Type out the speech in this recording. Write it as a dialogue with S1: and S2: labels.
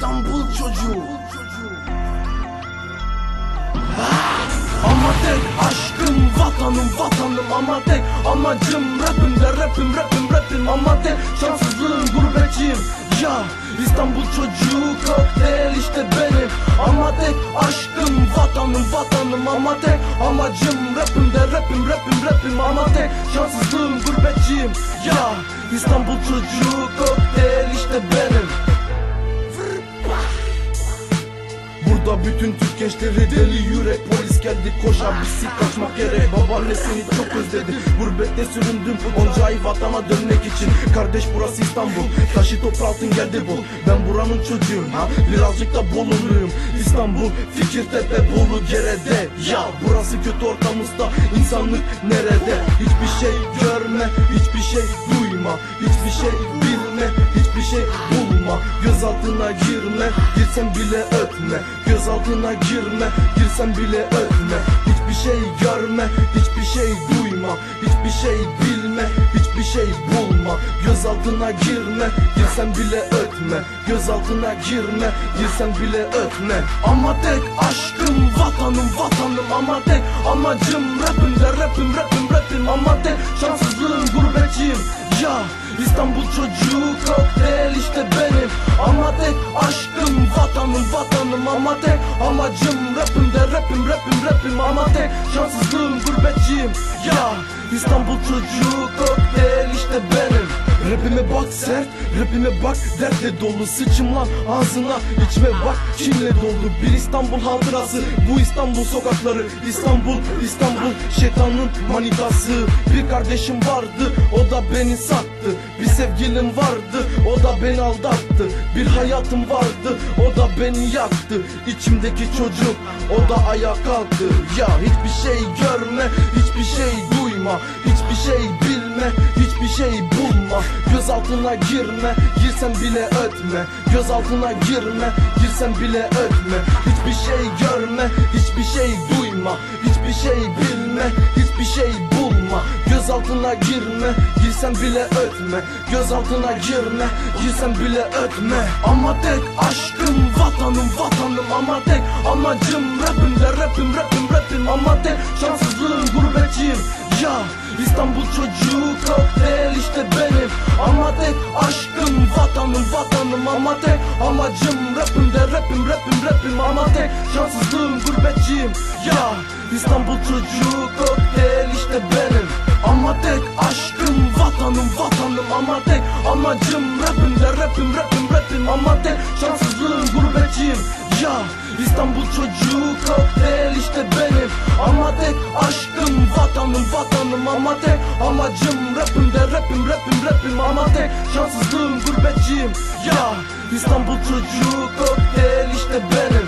S1: İstanbul çocuğu. Ama tek aşkım vatanım vatanım ama tek amacım rapim de rapim rapim rapim ama tek şanssızlığım gurbetçiyim. Ya İstanbul çocuğu kokteyl işte benim. Ama tek aşkım vatanım vatanım ama tek amacım rapim de rapim rapim rapim ama tek şanssızlığım gurbetçiyim. Ya İstanbul çocuğu kokteyl işte benim Burada bütün Türk gençleri deli yürek Polis geldi koşa. Bizi kaçmak gerek Babaannesini çok özledi. Gurbette süründüm onca ay vatana dönmek için. Kardeş burası İstanbul Taşı toprağın geldi bu. Ben buranın çocuğuyum ha Birazcık da boluluyum İstanbul Fikirtepe Bolu Gerede. Ya burası kötü ortamızda insanlık nerede? Hiçbir şey görme Hiçbir şey duyma. Hiçbir şey bilme Hiçbir şey bulma Gözaltına girme Girsen bile ötme Gözaltına girme Girsen bile ötme Hiçbir şey görme Hiçbir şey duyma. Hiçbir şey bilme Hiçbir şey bulma. Gözaltına girme Girsen bile ötme Gözaltına girme Girsen bile ötme Ama tek aşkım vatanım vatanım. Ama tek amacım rapim de rapim rapim rapim Ama tek şanssızlığım gurbetçiyim. Ya İstanbul çocuğu kokteyl işte benim. Ama tek aşkım vatanım vatanım. Ama tek amacım rapim de rapim rapim rapim. Ama tek şanssızlığım gurbetçiyim. Ya İstanbul çocuğu kokteyl işte benim Rapime bak sert, rapime bak dertle dolu. Sıçım lan ağzına, içme bak. Kinle dolu Bir İstanbul hatırası, bu İstanbul sokakları. İstanbul, İstanbul şeytanın manitası. Bir kardeşim vardı, o da beni sattı. Bir sevgilim vardı, o da beni aldattı. Bir hayatım vardı, o da beni yaktı. İçimdeki çocuk, o da ayağa kalktı. Ya hiçbir şey görme, hiçbir şey duyma. Hiçbir şey bilme, hiçbir şey bulma. Gözaltına girme, girsen bile ötme. Gözaltına girme, girsen bile ötme. Hiçbir şey görme, hiçbir şey duyma. Hiçbir şey bilme, hiçbir şey bulma. Gözaltına girme, girsen bile ötme. Gözaltına girme, girsen bile ötme. Ama tek aşkım vatanım vatanım. Ama tek amacım rapim de rapim rapim rapim. Ama tek şanssızlığım amacım rapim de rapim rapim rapim Ama tek şanssızlığım gurbetçiyim. Ya İstanbul çocuğu kokteyl işte benim. Ama tek aşkım vatanım vatanım Ama tek amacım rapim de rapim rapim rapim Ama tek şanssızlığım gurbetçiyim. Ya İstanbul çocuğu kokteyl işte benim. Ama tek aşkım vatanım vatanım Ama tek amacım rapim rapim rapim Ama tek şanssızlığım gurbetçiyim. Ya İstanbul çocuğu kokteyl işte benim